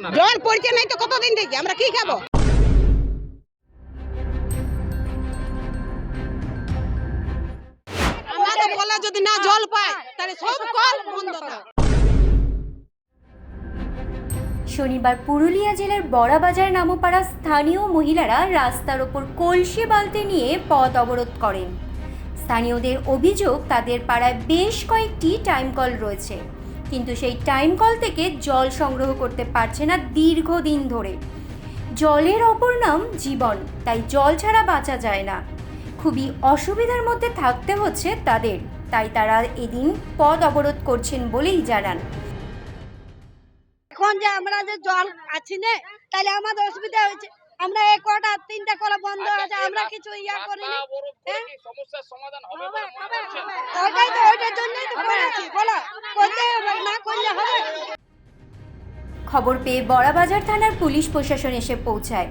জল পড়ছে নাই তো কতদিন থেকে? আমরা কি খাব? আমাদের যদি না জল পায় তাহলে সব কল বন্ধ থাক। শনিবার পুরুলিয়া জেলার বড়াবাজার নামপাড়া স্থানীয় মহিলারা রাস্তার ওপর কলসি বালতি নিয়ে পথ অবরোধ করেন। স্থানীয়দের অভিযোগ তাদের পাড়ায় বেশ কয়েকটি টাইম কল রয়েছে। কিন্তু সেই টাইম কল থেকে জল সংগ্রহ করতে পারছে না দীর্ঘদিন ধরে। জলের অপর নাম জীবন, তাই জল ছাড়া বাঁচা যায় না। খুবই অসুবিধার মধ্যে থাকতে হচ্ছে তাদের, তাই তারা এদিন পথ অবরোধ করছেন বলেই জানান। এখন যে আমরা যে জল আছি না, তাহলে আমাদের অসুবিধা হয়েছে। আমরা এই কটা তিনটা কলা বন্ধ আছে আমরা কিছু ইয়া করিনি। হ্যাঁ? সমস্যার সমাধান হবে। ওটাই তো ওইটার জন্যই তো করেছি বলো করতে হবে না করলে হবে। খবর পেয়ে বড়াবাজার থানার পুলিশ প্রশাসন এসে পৌঁছায়।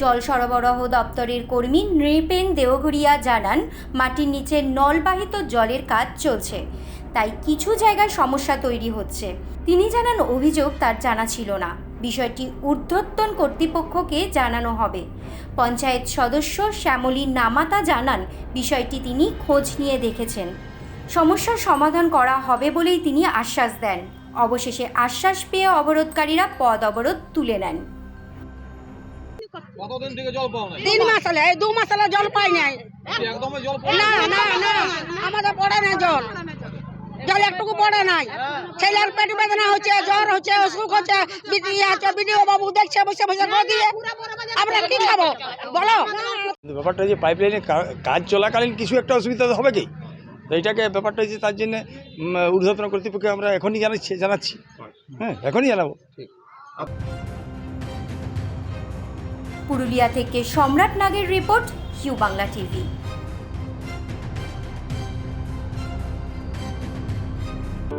জল সরবরাহ দপ্তরের কর্মী নৃপেন দেওঘরিয়া জানান মাটির নিচে নলবাহিত জলের কাজ চলছে। তাই কিছু জায়গায় সমস্যা তৈরি হচ্ছে। তিনি জানান অভিযোগ তার জানা ছিল না। বিষয়টি ঊর্ধ্বতন কর্তৃপক্ষকে জানানো হবে। পঞ্চায়েত সদস্য শ্যামলী নামাতা জানান বিষয়টি তিনি খোঁজ নিয়ে দেখেছেন। সমস্যার সমাধান করা হবে বলেই তিনি আশ্বাস দেন। অবশেষে আশ্বাস পেয়ে অবরোধকারীরা পদ অবরোধ তুলে নেন। কতদিন থেকে জল পাও নাই? তিন মাস হলে এই দু মাস হলে জল পাই নাই। একদমই জল না না না আমাদের পড়ে না জল। জল একটুকু পড়ে নাই। ছেলের পেট বেদনা হচ্ছে জ্বর হচ্ছে অসুখ হচ্ছে বিটি আছে বিডিও বাবু দেখছে বসে বসে দিয়ে। আমরা কি খাব? বলো। ব্যাপারটা যে পাইপলাইনে কাজ চলাকালীন কিছু একটা অসুবিধা তো হবে কি? তো এইটাকে ব্যাপারটা যে তার জন্য ঊর্ধ্বতন কর্তৃপক্ষকে আমরা এখনই জানাচ্ছি জানাচ্ছি। হ্যাঁ এখনই জানাব। পুরুলিয়া থেকে সম্রাট নাগের report U Bangla TV.